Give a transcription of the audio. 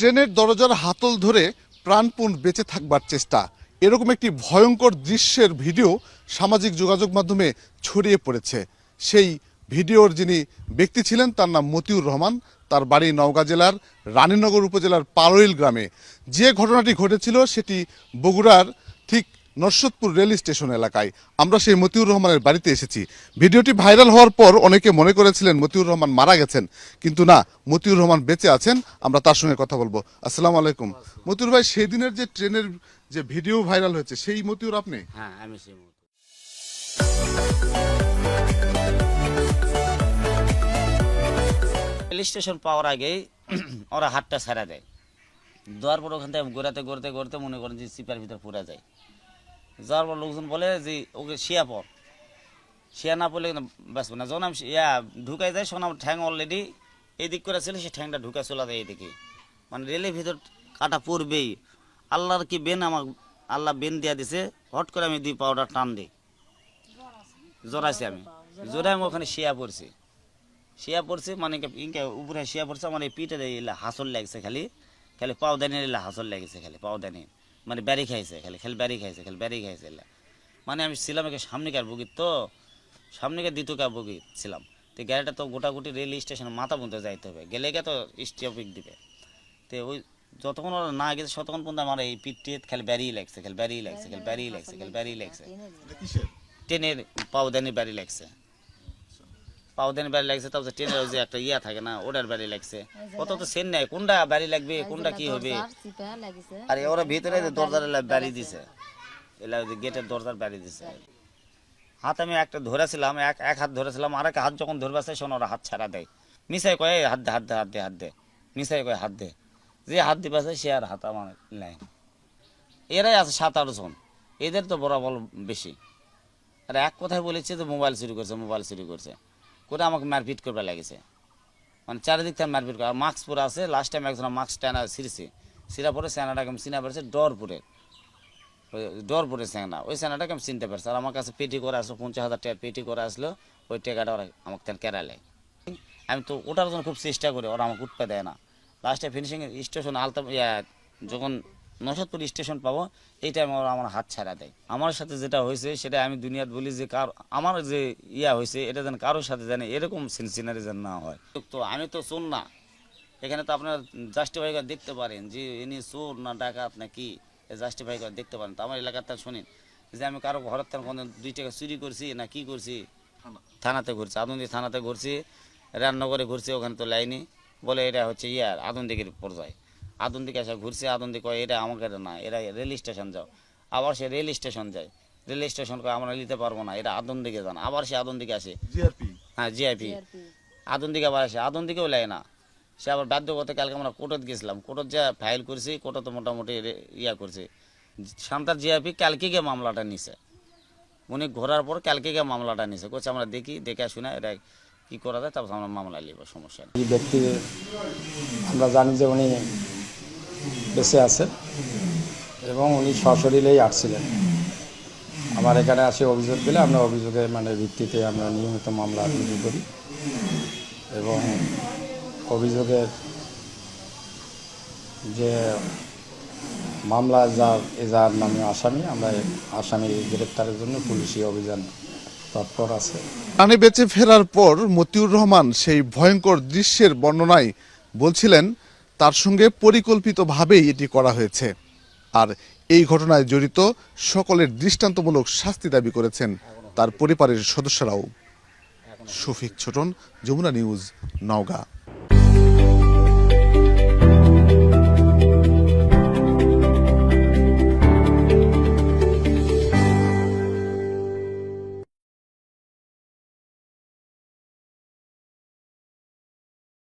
ট্রেনের দরজার হাতল ধরে প্রাণপণ বেঁচে থাকবার চেষ্টা। এরকম একটি ভয়ঙ্কর দৃশ্যের ভিডিও সামাজিক যোগাযোগ মাধ্যমে ছড়িয়ে পড়েছে। সেই ভিডিওর যিনি ব্যক্তি ছিলেন, তার নাম মতিউর রহমান। তার বাড়ি নওগাঁ জেলার রানীনগর উপজেলার পারোইল গ্রামে। যে ঘটনাটি ঘটেছিল, সেটি বগুড়ার ঠিক নরসদপুর রেল স্টেশন এলাকায়। আমরা সেই মতিউর রহমানের বাড়িতে এসেছি। ভিডিওটি ভাইরাল হওয়ার পর অনেকে মনে করেছিলেন মতিউর রহমান মারা গেছেন। কিন্তু না, মতিউর রহমান বেঁচে আছেন, আমরা তার সঙ্গে কথা বলব। আসসালামু আলাইকুম। মতিউর ভাই সেই দিনের যে ট্রেনের যে ভিডিও ভাইরাল হয়েছে, সেই মতিউর আপনি? হ্যাঁ আমি সেই রেল স্টেশন পাওয়ার আগেই ওরা হাতটা ছাড়া দেয়। দেওয়ার পর ওখান থেকে ঘোরাতে, ঘুরতে ঘুরতে মনে করেন যে সিপার ভিতর পুরা যায়। যাওয়ার পর লোকজন বলে যে, ওকে, শিয়া পর। শিয়া না পড়লে কিন্তু বাঁচবে না। যখন আমি ইয়া ঢুকাই যায় শোনাম ঠ্যাং অলরেডি এদিক করে ছিল সে ঠ্যাংটা ঢুকা চলে যায় এদিকে। মানে রেলের ভিতর কাটা পড়বেই। আল্লাহর কি বেন আমার, আল্লাহ বেন দিয়া দিছে, হট করে আমি দুই পাউডার টান দিই। জোরাইছি আমি। জোরাই আমি ওখানে শিয়া পড়ছি। শিয়া পড়ছে মানে ইনকে উপরে শিয়া পড়ছে আমার এই পিঠে হাসল লাগছে খালি। খালি পাও দানি এলা হাসল লাগছে খালি, পাও দানি। মানে ব্যারি খাইছে খালি খালি ব্যারি খাইছে খালি ব্যারি খাইছে মানে আমি ছিলাম একে সামনেকার বগিত তো সামনেকার দ্বিতীয়কার বগিত ছিলাম। তো গাড়িটা তো গোটাগুটি রেল স্টেশনে মাথা পর্যন্ত যাইতে হবে গেলে গে তো স্টপিক দিবে। তো ওই যতক্ষণ ওরা না গেছে ততক্ষণ পর্যন্ত আমার এই পিঠে খালি ব্যারিয়ে লাগছে খালি ব্যারিয়ে লাগছে খালি ব্যারিয়ে লাগছে খালি ব্যারিয়ে লাগছে। ট্রেনের পাউদানি বাড়ি লাগছে। পাউদানি বাড়ি লাগছে তারপর ট্রেনের যে একটা ইয়া থাকে না ওটার বাড়ি লাগছে। কত তো সেন নাই কোনটা বাড়ি লাগবে কোনটা কি হবে? আর ওরা ভিতরে দরজার বাড়ি দিছে। এলা গেটের দরজার বাড়ি দিছে। হাত আমি একটা ধরেছিলাম এক এক হাত ধরেছিলাম আর এক হাত যখন ধরবে সে শোনো ওরা হাত ছাড়া দেয়। মিশাই কয়ে "এই হাত দে হাত দে হাত দে হাত দে। মিশাই কয়ে হাত দে। যে হাত দিবে সে আর হাত আমার নাই এরাই আছে সাত আট জন। এদের তো বরাবর বেশি। আর এক কথায় বলেছে যে মোবাইল চুরি করছে মোবাইল চুরি করছে। করে আমাকে মারপিট করবে লাগেছে? মানে চারিদিক থেকে মারপিট করে। মাস্ক পরে আছে লাস্ট টাইম একজন মাস্ক টানা ছিঁড়ছে। ছিঁড়া পরে সেনাটাকে আমি চিনা পেরেছে ডরপুরে ওই ডরপুরে সেনা ওই সেনাটাকে আমি চিনতে পারছি। আর আমার কাছে পেটি করে আসলো, পঞ্চাশ হাজার টাকা পেটি করে আসলো, ওই টাকাটা ওরা আমাকে তেন কেরালে আমি তো ওটার জন্য খুব চেষ্টা করি, ওরা আমাকে উঠতে দেয় না। লাস্টে ফিনিশিং স্টেশন আলতা যখন নসদপুর স্টেশন পাবো, এই টাইমে ওরা আমার হাত ছাড়া দেয়। আমার সাথে যেটা হয়েছে, সেটা আমি দুনিয়াত বলি যে কার আমার যে ইয়া হয়েছে, এটা যেন কারোর সাথে জানে এরকম সিনারি যেন না হয়। তো আমি তো চোর না। এখানে তো আপনারা জাস্টিফাই করে দেখতে পারেন যে ইনি চোর না ডাকাত না কি জাস্টিফাই করে দেখতে পারেন। তো আমার এলাকার এলাকাতে শুনেন যে আমি কারও ঘরের থেকে কোনো দুই টাকা চুরি করছি না কি করছি? থানাতে ঘুরছি, আদন্দি থানাতে ঘুরছি রান্নাঘরে ঘুরছি, ওখানে তো লাইনি বলে এটা হচ্ছে ইয়ার আদন্দিকের পর্যায়ে। আদন্দিকে এসে ঘুরছে আদন্দি কয় এটা আমাকে না এরা রেল স্টেশন যাও। আবার সে রেল স্টেশন যায়। রেল স্টেশন কয় আমরা নিতে পারব না এটা আদন দিকে যান আবার সে আদন দিকে আসে। জিআরপি? হ্যাঁ জিআইপি আদন দিকে আবার আসে আদন দিকেও লাই না। সে আবার বাধ্য করতে কালকে আমরা কোর্টত গেছিলাম। কোর্টত যা ফাইল করছি কোর্টত মোটামুটি ইয়া করছি। শান্তার জিআইপি কালকে গিয়ে মামলাটা নিছে। উনি ঘোরার পর কালকে গিয়ে মামলাটা নিছে। করছে আমরা দেখি দেখে শুনে এটা কি করা যায় তারপর আমরা মামলা নিব সমস্যা ব্যক্তি আমরা জানি যে উনি বেঁচে আছেন। এবং উনি সশরীরেই আসছিলেন। আমার এখানে আসে অভিযোগ পেলে আমরা অভিযোগের মানে ভিত্তিতে আমরা নিয়মিত মামলা রুজু করি। এবং অভিযোগের যে মামলা যার এজার নামে আসামি, আমরা আসামি গ্রেপ্তারের জন্য পুলিশি অভিযান তৎপর আছে। প্রাণে বেঁচে ফেরার পর মতিউর রহমান সেই ভয়ঙ্কর দৃশ্যের বর্ণনায় বলছিলেন তার সঙ্গে পরিকল্পিতভাবেই এটি করা হয়েছে। আর এই ঘটনায় জড়িত সকলের দৃষ্টান্তমূলক শাস্তি দাবি করেছেন তার পরিবারের সদস্যরাও। শফিক ছোটন, যমুনা নিউজ, নওগাঁ।